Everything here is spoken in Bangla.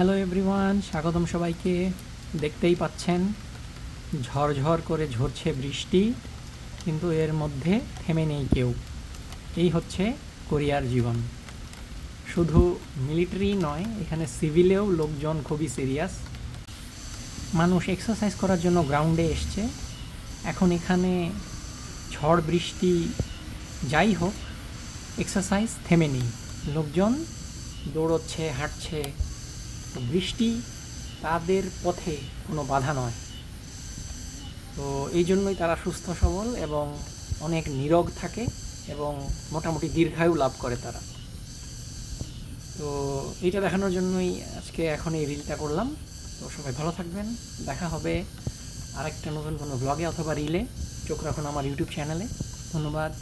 হ্যালো এভরিওয়ান স্বাগতম সবাইকে। দেখতেই পাচ্ছেন ঝড়ঝড় করে ঝরছে বৃষ্টি, কিন্তু এর মধ্যে থেমে নেই কেউ। এই হচ্ছে কোরিয়ার জীবন। শুধু মিলিটারি নয়, এখানে সিভিলেও লোকজন খুবই সিরিয়াস। মানুষ এক্সারসাইজ করার জন্য গ্রাউন্ডে এসছে। এখন এখানে ঝড়, বৃষ্টি, যাই হোক এক্সারসাইজ থেমে নেই। লোকজন দৌড়চ্ছে, হাঁটছে। বৃষ্টি তাদের পথে কোনো বাধা নয়। তো এই জন্যই তারা সুস্থ, সবল এবং অনেক নীরব থাকে এবং মোটামুটি দীর্ঘায়ু লাভ করে তারা। তো এইটা দেখানোর জন্যই আজকে এখন এই রিলটা করলাম। তো সবাই ভালো থাকবেন। দেখা হবে আরেকটা নতুন কোনো ব্লগে অথবা রিলে চোখ রাখুন আমার ইউটিউব চ্যানেলে ধন্যবাদ।